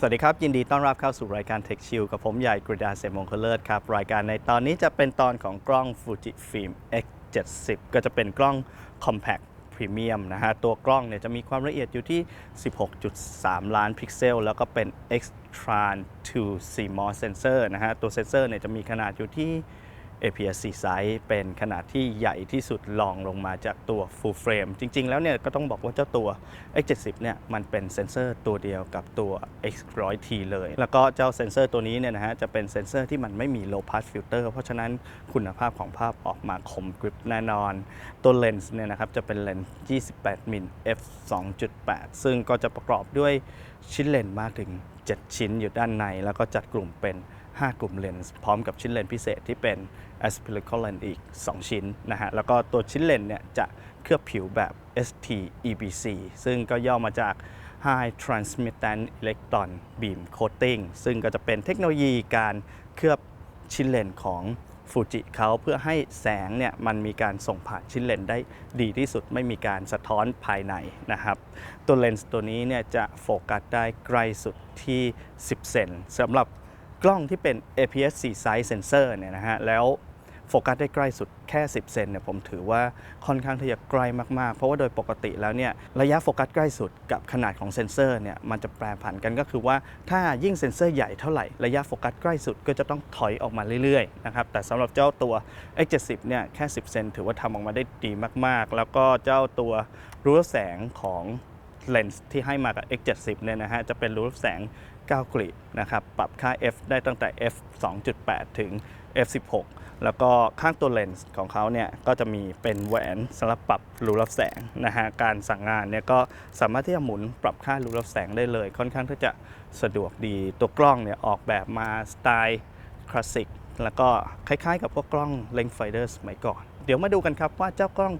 สวัสดีครับ ยินดีต้อนรับเข้าสู่รายการ Tech Chill กับผมใหญ่กฤดาเสมงคลเลิศครับ รายการในตอนนี้จะเป็นตอนของกล้อง Fujifilm X70 ก็จะเป็นกล้อง Compact Premium นะฮะ ตัวกล้องเนี่ยจะมีความละเอียดอยู่ที่ 16.3 ล้านพิกเซล แล้วก็เป็น Xtran 2 CMOS sensor นะฮะ ตัวเซนเซอร์เนี่ยจะมีขนาดอยู่ที่ APS-C size เป็นขนาดที่ใหญ่ที่สุดรองลงมาจากตัว full frame จริง ๆ แล้วเนี่ยก็ต้องบอกว่าเจ้าตัว X70 เนี่ยมันเป็นเซนเซอร์ตัวเดียวกับตัว X100T เลย แล้วก็เจ้าเซนเซอร์ตัวนี้เนี่ยนะฮะจะเป็นเซนเซอร์ที่มันไม่มี low pass filter เพราะฉะนั้นคุณภาพของภาพออกมาคมกริบแน่นอน ตัวเลนส์เนี่ยนะครับจะเป็นเลนส์ 28 มิล f 2.8 ซึ่งก็จะประกอบด้วยชิ้นเลนส์มากถึง 7 ชิ้นอยู่ด้านใน แล้วก็จัดกลุ่มเป็น 5 กลุ่มเลนส์พร้อมกับชิ้นเลนส์พิเศษที่เป็น a s p e r i c a l lens อีก 2 ชิ้นนะฮะ แล้วก็ตัวชิ้นเลนส์เนี่ยจะเคลือบผิวแบบ ST EBC ซึ่งก็ย่อมาจาก High Transmittant Electron Beam Coating ซึ่งก็จะเป็นเทคโนโลยีการเคลือบชิ้นเลนส์ของฟูจิเขาเพื่อให้แสงเนี่ยมันมีการส่งผ่านชิ้นเลนส์ได้ดีที่สุดไม่มีการสะท้อนภายในนะครับ ตัวเลนส์ตัวนี้เนี่ยจะโฟกัสได้ใกล้สุดที่ 10 เซนสำหรับกล้องที่เป็น APS-C size sensor เนี่ยนะฮะ แล้ว โฟกัสได้ใกล้สุดแค่ 10 เซนเนี่ยผมถือว่าค่อนข้างที่จะใกล้มากๆ เพราะว่าโดยปกติแล้วเนี่ยระยะโฟกัสใกล้สุดกับขนาดของเซนเซอร์เนี่ยมันจะแปรผันกันก็คือว่าถ้ายิ่งเซนเซอร์ใหญ่เท่าไหร่ระยะโฟกัสใกล้สุดก็จะต้องถอยออกมาเรื่อยๆนะครับแต่สำหรับเจ้าตัว X70 เนี่ยแค่ 10 เซนถือว่าทำออกมาได้ดีมากๆ แล้วก็เจ้าตัวรูรับแสงของ เลนส์ที่ให้มากับ X70 เนี่ยนะฮะจะเป็นรูรับแสง 9 กลีบนะครับปรับค่า f ได้ตั้งแต่ f 2.8 ถึง f 16แล้วก็ข้างตัวเลนส์ของเขาเนี่ยก็จะมีเป็นแหวนสำหรับปรับรูรับแสงนะฮะการสั่งงานเนี่ยก็สามารถที่จะหมุนปรับค่ารูรับแสงได้เลย ค่อนข้างที่จะสะดวกดีตัวกล้องเนี่ยออกแบบมาสไตล์คลาสสิกแล้วก็คล้ายๆ กับพวกกล้องเลนส์ไฟเดอร์สมัยก่อน เดี๋ยวมาดูกันครับว่าเจ้ากล้อง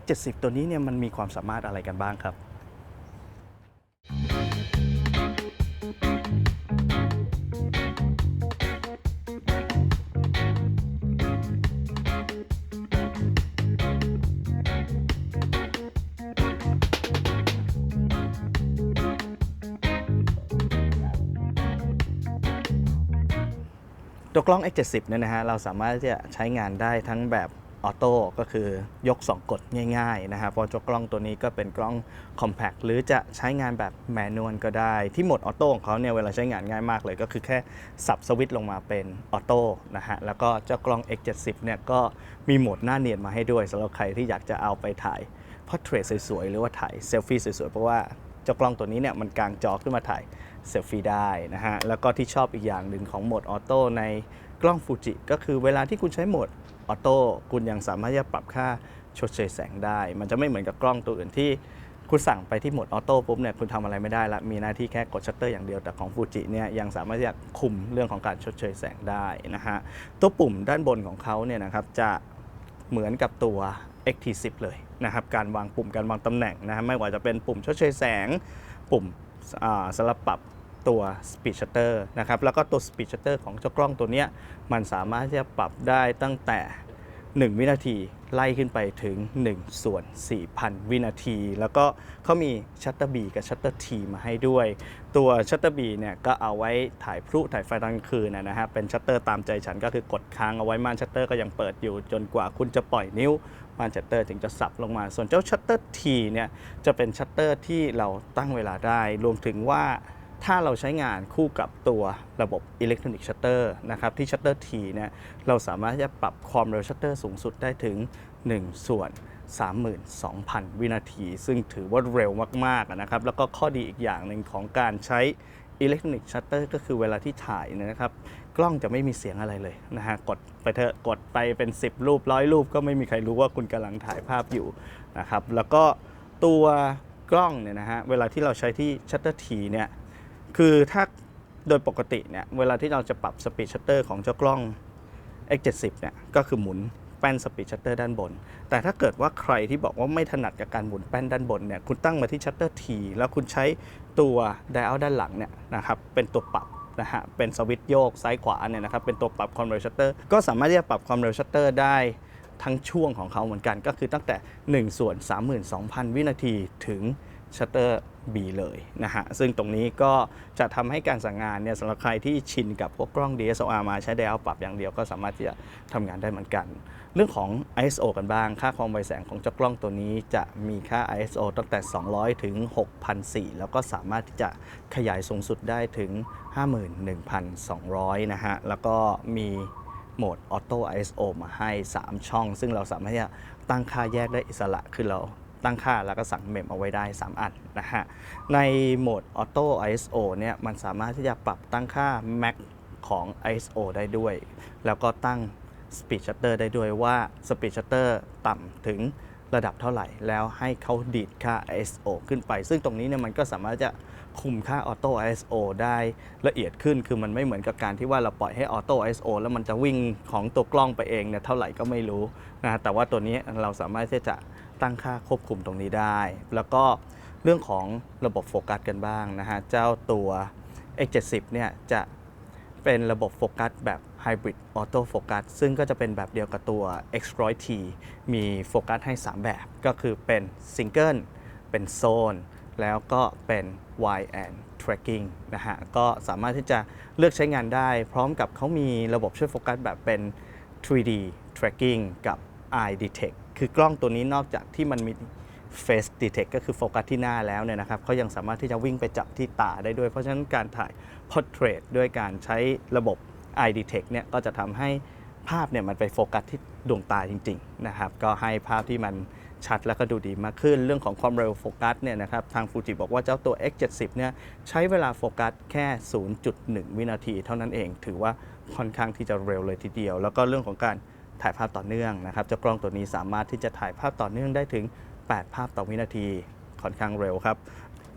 X70 ตัวนี้เนี่ยมันมีความสามารถอะไรกันบ้างครับ ตัวกล้อง X70 เนี่ยนะฮะเราสามารถที่จะใช้งานได้ทั้งแบบ ออโต้ก็คือยก 2 กดง่ายๆนะครับเพราะจกล้องตัวนี้ก็เป็นกล้อง Compact หรือจะใช้งานแบบแมนนวลก็ได้ ที่โหมดออโต้ของเขาเนี่ยเวลาใช้งานง่ายมากเลยก็คือแค่สับสวิตช์ลงมาเป็นออโต้นะฮะแล้วก็เจ้ากล้อง X70 เนี่ยก็มีโหมดหน้าเนียนมาให้ด้วยสำหรับใครที่อยากจะเอาไปถ่ายพอร์เทรตสวยๆ หรือว่าถ่ายเซลฟี่สวยๆ เพราะว่าเจ้ากล้องตัวนี้เนี่ยมันกางจอขึ้นมาถ่ายเซลฟี่ได้นะฮะ แล้วก็ที่ชอบอีกอย่างหนึ่งของโหมดออโต้ใน กล้องฟูจิก็คือเวลาที่คุณใช้โหมดออโต้คุณยังสามารถที่จะปรับค่าชดเชยแสงได้ มันจะไม่เหมือนกับกล้องตัวอื่นที่คุณสั่งไปที่โหมดออโต้ปุ๊บเนี่ยคุณทำอะไรไม่ได้ละมีหน้าที่แค่กดชัตเตอร์อย่างเดียวแต่ของฟูจิเนี่ยยังสามารถที่จะคุมเรื่องของการชดเชยแสงได้นะฮะตัวปุ่มด้านบนของเขาเนี่ยนะครับจะเหมือนกับตัว XT10 เลยนะครับการวางปุ่มการวางตำแหน่งนะฮะไม่ว่าจะเป็นปุ่มชดเชยแสง ปุ่มอ่าสำหรับปรับ ตัว Speed Shutter นะครับ แล้วก็ตัว Speed Shutter ของเจ้ากล้องตัวนี้มันสามารถที่จะปรับได้ตั้งแต่ 1 วินาทีไล่ขึ้นไปถึง 1 ส่วน 4,000 วินาที แล้วก็เขามีชัตเตอร์บีกับชัตเตอร์ทีมาให้ด้วย ตัวชัตเตอร์บีเนี่ยก็เอาไว้ถ่ายพลุถ่ายไฟกลางคืนนะนะฮะเป็นชัตเตอร์ตามใจฉันก็คือกดค้างเอาไว้ม่านชัตเตอร์ก็ยังเปิดอยู่จนกว่าคุณจะปล่อยนิ้วม่านชัตเตอร์ถึงจะสับลงมา ส่วนเจ้าชัตเตอร์ทีเนี่ยจะเป็นชัตเตอร์ที่เราตั้งเวลาได้ รวมถึงว่า ถ้าเราใช้งานคู่กับตัวระบบอิเล็กทรอนิกส์ชัตเตอร์นะครับที่ชัตเตอร์ทีเนี่ยเราสามารถจะปรับความเร็วชัตเตอร์สูงสุดได้ถึง 1 ส่วน 32,000 วินาที ซึ่งถือว่าเร็วมากๆนะครับ แล้วก็ข้อดีอีกอย่างหนึ่งของการใช้อิเล็กทรอนิกส์ชัตเตอร์ก็คือเวลาที่ถ่ายนยนะครับ กล้องจะไม่มีเสียงอะไรเลยนะฮะ กดไปเถอะกดไปเป็น 10 รูปร้อยรูป ก็ไม่มีใครรู้ว่าคุณกำลังถ่ายภาพอยู่นะครับ แล้วก็ตัวกล้องเนี่ยนะฮะ เวลาที่เราใช้ที่ชัตเตอร์ทีเนี่ย คือถ้าโดยปกติเนี่ยเวลาที่เราจะปรับสปีดชัตเตอร์ของเจ้ากล้อง X70 เนี่ยก็คือหมุนแป้นสปีดชัตเตอร์ด้านบน แต่ถ้าเกิดว่าใครที่บอกว่าไม่ถนัดกับการหมุนแป้นด้านบนเนี่ยคุณตั้งมาที่ชัตเตอร์ทีแล้วคุณใช้ตัวไดอัลด้านหลังเนี่ยนะครับเป็นตัวปรับนะฮะเป็นสวิตช์โยกซ้ายขวาเนี่ยนะครับเป็นตัวปรับความเร็วชัตเตอร์ก็สามารถที่จะปรับความเร็วชัตเตอร์ได้ทั้งช่วงของเขาเหมือนกันก็คือตั้งแต่1ส่วน32,000 วินาทีถึง ชัตเตอร์ B เลยนะฮะ ซึ่งตรงนี้ก็จะทำให้การสั่งงานเนี่ยสำหรับใครที่ชินกับพวกกล้อง DSLR มาใช้ dial ปรับอย่างเดียวก็สามารถที่จะทำงานได้เหมือนกัน เรื่องของ ISO กันบ้าง ค่าความไวแสงของเจ้ากล้องตัวนี้จะมีค่า ISO ตั้งแต่ 200 ถึง6,400แล้วก็สามารถที่จะขยายสูงสุดได้ถึง 51,200 นะฮะ แล้วก็มีโหมด Auto ISO มาให้ 3 ช่อง ซึ่งเราสามารถที่จะตั้งค่าแยกได้อิสระคือเรา ตั้งค่าแล้วก็สั่งเมมเอาไว้ได้ 3 อันนะฮะ ในโหมด Auto ISO เนี่ยมันสามารถที่จะปรับตั้งค่า Max ของ ISO ได้ด้วย แล้วก็ตั้ง Speed Shutter ได้ด้วยว่า Speed Shutter ต่ำถึงระดับเท่าไหร่ แล้วให้เขาดีดค่า ISO ขึ้นไป ซึ่งตรงนี้เนี่ยมันก็สามารถจะคุมค่า Auto ISO ได้ละเอียดขึ้น คือมันไม่เหมือนกับการที่ว่าเราปล่อยให้ Auto ISO แล้วมันจะวิ่งของตัวกล้องไปเองเนี่ยเท่าไหร่ก็ไม่รู้นะแต่ว่าตัวนี้เราสามารถที่จะ ตั้งค่าควบคุมตรงนี้ได้ แล้วก็เรื่องของระบบโฟกัสกันบ้างนะฮะ เจ้าตัว X70 เนี่ยจะเป็นระบบโฟกัสแบบ Hybrid Auto Focus ซึ่งก็จะเป็นแบบเดียวกับตัว X100 T มีโฟกัสให้ 3 แบบ ก็คือเป็น Single เป็น Zone แล้วก็เป็น Wide and Tracking นะฮะ ก็สามารถที่จะเลือกใช้งานได้ พร้อมกับเขามีระบบช่วยโฟกัสแบบเป็น 3D Tracking กับ Eye Detect คือกล้องตัวนี้นอกจากที่มันมี Face Detect ก็คือโฟกัสที่หน้าแล้วเนี่ยนะครับเขายังสามารถที่จะวิ่งไปจับที่ตาได้ด้วย เพราะฉะนั้นการถ่าย Portrait ด้วยการใช้ระบบ Eye Detect เนี่ยก็จะทำให้ภาพเนี่ยมันไปโฟกัสที่ดวงตาจริงๆนะครับก็ให้ภาพที่มันชัดแล้วก็ดูดีมากขึ้น เรื่องของความเร็วโฟกัสเนี่ยนะครับทางฟูจิบอกว่าเจ้าตัว X70 เนี่ยใช้เวลาโฟกัสแค่ 0.1 วินาทีเท่านั้นเอง ถือว่าค่อนข้างที่จะเร็วเลยทีเดียว แล้วก็เรื่องของการ ถ่ายภาพต่อเนื่องนะครับเจ้ากล้องตัวนี้สามารถที่จะถ่ายภาพต่อเนื่องได้ถึง 8 ภาพต่อวินาทีค่อนข้างเร็วครับ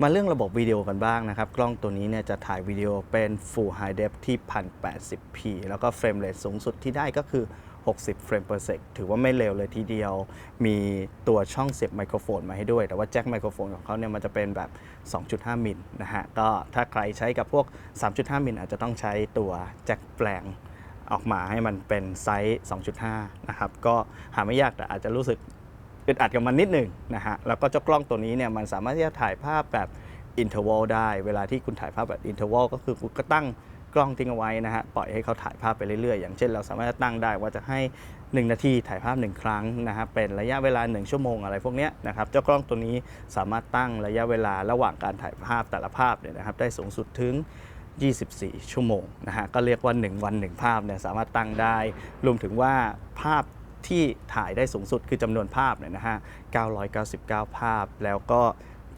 มาเรื่องระบบวิดีโอกันบ้างนะครับ กล้องตัวนี้เนี่ยจะถ่ายวิดีโอเป็น Full High Def ที่ 1080p แล้วก็เฟรมเรทสูงสุดที่ได้ก็คือ 60 เฟรม per sec ถือว่าไม่เร็วเลยทีเดียว มีตัวช่องเสียบไมโครโฟนมาให้ด้วย แต่ว่าแจ็คไมโครโฟนของเขาเนี่ยมันจะเป็นแบบ 2.5 มิลนะฮะ ก็ถ้าใครใช้กับพวก 3.5 มิลอาจจะต้องใช้ตัวแจ็คแปลง ออกมาให้มันเป็นไซส์ 2.5 นะครับ ก็หาไม่ยากแต่อาจจะรู้สึกอึดอัดกับมันนิดหนึ่งนะฮะ แล้วก็เจ้ากล้องตัวนี้เนี่ยมันสามารถที่จะถ่ายภาพแบบอินเทอร์วลได้ เวลาที่คุณถ่ายภาพแบบอินเทอร์วลก็คือคุณก็ตั้งกล้องทิ้งเอาไว้นะฮะ ปล่อยให้เขาถ่ายภาพไปเรื่อยๆ อย่างเช่นเราสามารถจะตั้งได้ว่าจะให้ 1 นาทีถ่ายภาพ 1 ครั้งนะฮะ เป็นระยะเวลา 1 ชั่วโมงอะไรพวกเนี้ยนะครับ เจ้ากล้องตัวนี้สามารถตั้งระยะเวลาระหว่างการถ่ายภาพแต่ละภาพเนี่ยนะครับได้สูงสุดถึง 24 ชั่วโมงนะฮะก็เรียกว่า 1 วัน 1 ภาพเนี่ยสามารถตั้งได้ รวมถึงว่าภาพที่ถ่ายได้สูงสุดคือจำนวนภาพเนี่ยนะฮะ 999 ภาพแล้วก็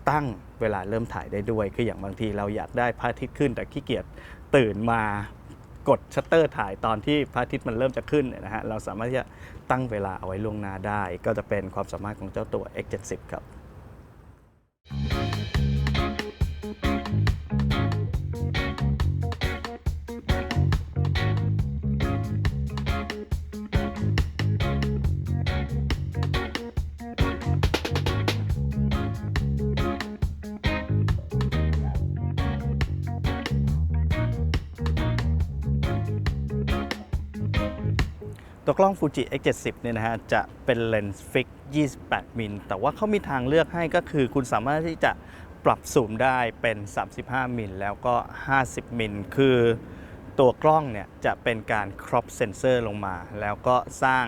ตั้งเวลาเริ่มถ่ายได้ด้วย คืออย่างบางทีเราอยากได้พระอาทิตย์ขึ้น แต่ขี้เกียจตื่นมากดชัตเตอร์ถ่ายตอนที่พระอาทิตย์มันเริ่มจะขึ้นเนี่ยนะฮะ เราสามารถที่จะตั้งเวลาเอาไว้ล่วงหน้าได้ ก็จะเป็นความสามารถของเจ้าตัว X70 ครับ ตัวกล้อง Fuji X70 เนี่ยนะฮะจะเป็นเลนส์ฟิก 28 มิล แต่ว่าเขามีทางเลือกให้ก็คือคุณสามารถที่จะปรับซูมได้เป็น 35 มิล แล้วก็ 50 มิล คือตัวกล้องเนี่ยจะเป็นการครอปเซนเซอร์ลงมา แล้วก็สร้าง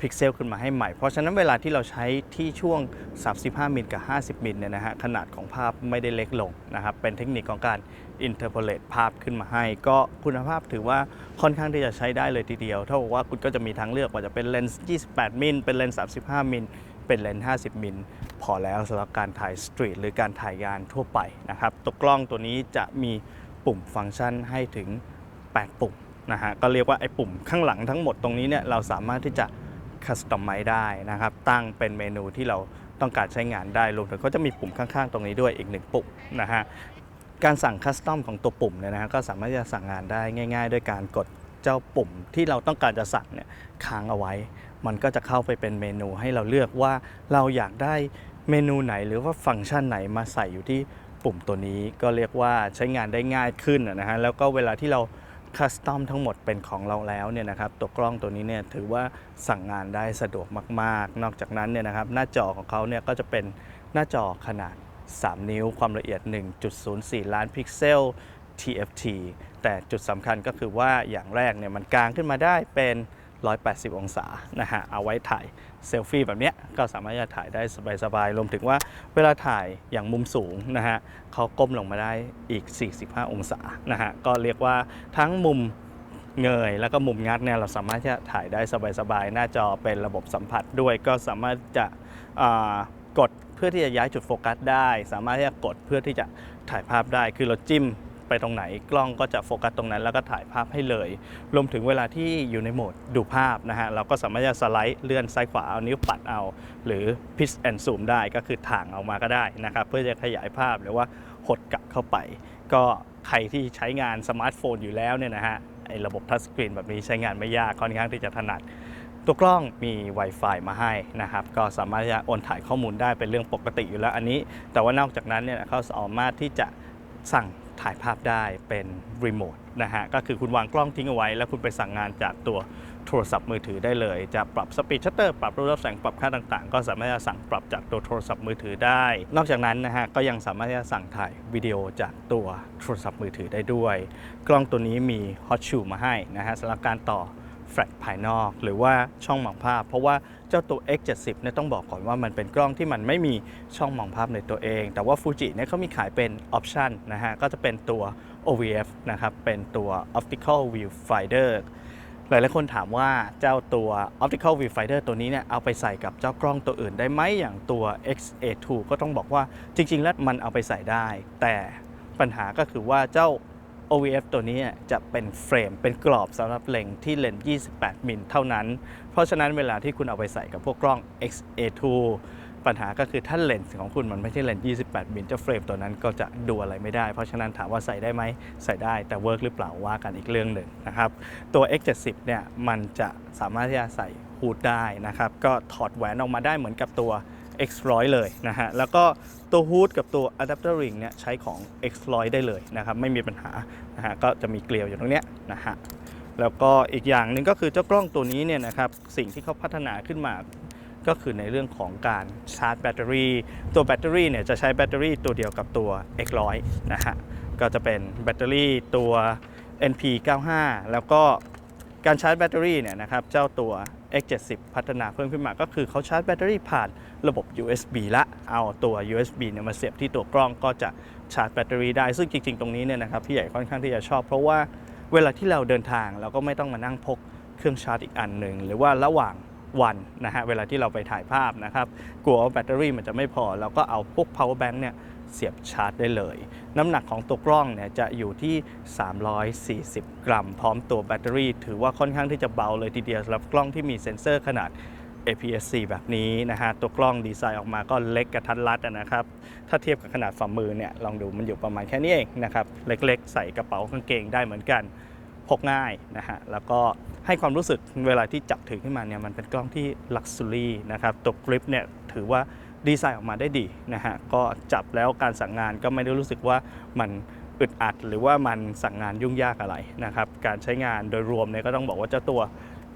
พิกเซลขึ้นมาให้ใหม่ เพราะฉะนั้นเวลาที่เราใช้ที่ช่วง 35มิลกับ50มิลเนี่ยนะฮะขนาดของภาพไม่ได้เล็กลงนะครับ เป็นเทคนิคของการ interpolate ภาพขึ้นมาให้ ก็คุณภาพถือว่าค่อนข้างที่จะใช้ได้เลยทีเดียว เท่ากับว่าคุณก็จะมีทางเลือกว่าจะเป็นเลนส์28มิลเป็นเลนส์35มิลเป็นเลนส์50 มิล พอแล้วสำหรับการถ่ายสตรีทหรือการถ่ายงานทั่วไปนะครับ ตัวกล้องตัวนี้จะมีปุ่มฟังก์ชันให้ถึง 8 ปุ่มนะฮะ ก็เรียกว่าไอ้ปุ่มข้างหลังทั้งหมดตรงนี้เนี่ยเราสามารถที่จะ คัสตอมไมได้นะครับ ตั้งเป็นเมนูที่เราต้องการใช้งานได้รวมถึงเขาจะมีปุ่มข้างๆ ตรงนี้ด้วยอีกหนึ่งปุ่มนะฮะการสั่งคัสตอมของตัวปุ่มเนี่ยนะฮะก็สามารถจะสั่งงานได้ง่าย ๆ ด้วยการกดเจ้าปุ่มที่เราต้องการจะสั่งเนี่ยค้างเอาไว้ มันก็จะเข้าไปเป็นเมนูให้เราเลือกว่าเราอยากได้เมนูไหนหรือว่าฟังก์ชันไหนมาใส่อยู่ที่ปุ่มตัวนี้ก็เรียกว่าใช้งานได้ง่ายขึ้นนะฮะแล้วก็เวลาที่เรา คัสตอมทั้งหมดเป็นของเราแล้วเนี่ยนะครับตัวกล้องตัวนี้เนี่ยถือว่าสั่งงานได้สะดวกมากๆ นอกจากนั้นเนี่ยนะครับหน้าจอของเขาเนี่ยก็จะเป็นหน้าจอขนาด 3 นิ้วความละเอียด 1.04 ล้านพิกเซล TFT แต่จุดสำคัญก็คือว่าอย่างแรกเนี่ยมันกลางขึ้นมาได้เป็น 180 องศานะฮะเอาไว้ถ่ายเซลฟี่แบบเนี้ยก็สามารถจะถ่ายได้สบายๆรวมถึงว่าเวลาถ่ายอย่างมุมสูงนะฮะเขาก้มลงมาได้อีก 45 องศานะฮะก็เรียกว่าทั้งมุมเงยแล้วก็มุมงัดเนี่ยเราสามารถจะถ่ายได้สบายๆ หน้าจอเป็นระบบสัมผัสด้วยก็สามารถจะกดเพื่อที่จะย้ายจุดโฟกัสได้ สามารถที่จะกดเพื่อที่จะถ่ายภาพได้คือเราจิ้ม ไปตรงไหนกล้องก็จะโฟกัสตรงนั้น แล้วก็ถ่ายภาพให้เลย รวมถึงเวลาที่อยู่ในโหมดดูภาพนะฮะเราก็สามารถจะสไลด์เลื่อนซ้ายขวาเอานิ้วปัดเอา หรือ pitch and zoom ได้ก็คือถ่างออกมาก็ได้นะครับเพื่อจะขยายภาพหรือว่าหดกลับเข้าไป ก็ใครที่ใช้งานสมาร์ทโฟนอยู่แล้วเนี่ยนะฮะไอ้ระบบทัชสกรีนแบบนี้ใช้งานไม่ยากค่อนข้างที่จะถนัดตัวกล้องมี Wi-Fi มาให้นะครับ ก็สามารถจะโอนถ่ายข้อมูลได้เป็นเรื่องปกติอยู่แล้วอันนี้ แต่ว่านอกจากนั้นเนี่ยเขาสามารถที่จะสั่ง ถ่ายภาพได้เป็นรีโมทนะฮะก็คือคุณวางกล้องทิ้งเอาไว้ แล้วคุณไปสั่งงานจากตัวโทรศัพท์มือถือได้เลย จะปรับสปีดชัตเตอร์ปรับรูปรับแสงปรับค่าต่างๆ ก็สามารถจะสั่งปรับจากตัวโทรศัพท์มือถือได้ นอกจากนั้นนะฮะก็ยังสามารถจะสั่งถ่ายวิดีโอจากตัวโทรศัพท์มือถือได้ด้วย กล้องตัวนี้มีฮอตชูมาให้นะฮะสำหรับการต่อ แฟลชภายนอก หรือว่าช่องมองภาพ เพราะว่าเจ้าตัว X70 เนี่ยต้องบอกก่อนว่ามันเป็นกล้องที่มันไม่มีช่องมองภาพในตัวเอง แต่ว่า Fuji เนี่ยเขามีขายเป็นออปชันนะฮะ ก็จะเป็นตัว OVF นะครับ เป็นตัว Optical Viewfinder หลายหลายๆคนถามว่าเจ้าตัว Optical Viewfinder ตัวนี้เนี่ยเอาไปใส่กับเจ้ากล้องตัวอื่นได้ไหมอย่างตัว X-A2 ก็ต้องบอกว่าจริง ๆ แล้วมันเอาไปใส่ได้ แต่ปัญหาก็คือว่าเจ้า OVF ตัวนี้จะเป็นเฟรมเป็นกรอบสำหรับเล็งที่เลนส์ 28 มิลเท่านั้น เพราะฉะนั้นเวลาที่คุณเอาไปใส่กับพวกกล้อง X-A2 ปัญหาก็คือถ้าเลนส์ของคุณมันไม่ใช่เลนส์ 28 มิลเจ้าเฟรมตัวนั้นก็จะดูอะไรไม่ได้ เพราะฉะนั้นถามว่าใส่ได้ไหมใส่ได้แต่เวิร์กหรือเปล่าว่ากันอีกเรื่องหนึ่งนะครับ ตัว X70 เนี่ยมันจะสามารถที่จะใส่ฮูดได้นะครับ ก็ถอดแหวนออกมาได้เหมือนกับตัว X100 เลยนะฮะ แล้วก็ตัวฮูดกับตัว Adapter Ring เนี่ยใช้ของ X100 ได้เลยนะครับ ไม่มีปัญหานะฮะ ก็จะมีเกลียวอยู่ตรงเนี้ยนะฮะ แล้วก็อีกอย่างหนึ่งก็คือเจ้ากล้องตัวนี้เนี่ยนะครับ สิ่งที่เขาพัฒนาขึ้นมาก็คือในเรื่องของการชาร์จแบตเตอรี่ ตัวแบตเตอรี่เนี่ยจะใช้แบตเตอรี่ตัวเดียวกับตัว X100 นะฮะ ก็จะเป็นแบตเตอรี่ตัว NP95 แล้วก็ การชาร์จแบตเตอรี่เนี่ยนะครับเจ้าตัว X70 พัฒนาเพิ่มขึ้นมาก็คือเขาชาร์จแบตเตอรี่ผ่านระบบ USB ละ เอาตัว USB เนี่ยมาเสียบที่ตัวกล้องก็จะชาร์จแบตเตอรี่ได้ ซึ่งจริง ๆ ตรงนี้เนี่ยนะครับพี่ใหญ่ค่อนข้างที่จะชอบ เพราะว่าเวลาที่เราเดินทางเราก็ไม่ต้องมานั่งพกเครื่องชาร์จอีกอันหนึ่งหรือว่าระหว่างวันนะฮะเวลาที่เราไปถ่ายภาพนะครับกลัวว่าแบตเตอรี่มันจะไม่พอ เราก็เอาพวก power bank เนี่ย เสียบชาร์จได้เลย น้ำหนักของตัวกล้องเนี่ยจะอยู่ที่ 340 กรัม พร้อมตัวแบตเตอรี่ ถือว่าค่อนข้างที่จะเบาเลยทีเดียวสำหรับกล้องที่มีเซ็นเซอร์ขนาด APS-C แบบนี้นะฮะ ตัวกล้องดีไซน์ออกมาก็เล็กกระทัดรัดนะครับ ถ้าเทียบกับขนาดฝ่ามือเนี่ย ลองดูมันอยู่ประมาณแค่นี้เองนะครับ เล็กๆ ใส่กระเป๋ากางเกงได้เหมือนกัน พกง่ายนะฮะ แล้วก็ให้ความรู้สึกเวลาที่จับถือขึ้นมาเนี่ย มันเป็นกล้องที่ลักซ์ u รี่นะครับ ตัวกริปเนี่ยถือว่า ดีไซน์ออกมาได้ดีนะฮะก็จับแล้วการสั่งงานก็ไม่ได้รู้สึกว่ามันอึดอัดหรือว่ามันสั่งงานยุ่งยากอะไรนะครับการใช้งานโดยรวมเนี่ยก็ต้องบอกว่าเจ้าตัว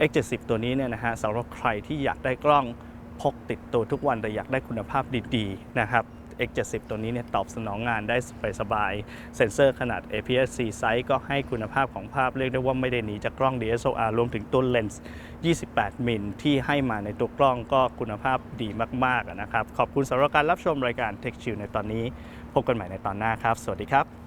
X70 ตัวนี้เนี่ยนะฮะสำหรับใครที่อยากได้กล้องพกติดตัวทุกวันแต่อยากได้คุณภาพดีๆนะครับ X70 ตัวนี้เนี่ยตอบสนองงานได้สบายๆเซ็นเซอร์ขนาด APS-C ไซส์ก็ให้คุณภาพของภาพเรียกได้ว่าไม่ได้หนีจากกล้อง DSLR รวมถึงตัวเลนส์ 28 มิลที่ให้มาในตัวกล้องก็คุณภาพดีมากๆนะครับ ขอบคุณสำหรับการรับชมรายการ Tech Chill ในตอนนี้ พบกันใหม่ในตอนหน้าครับ สวัสดีครับ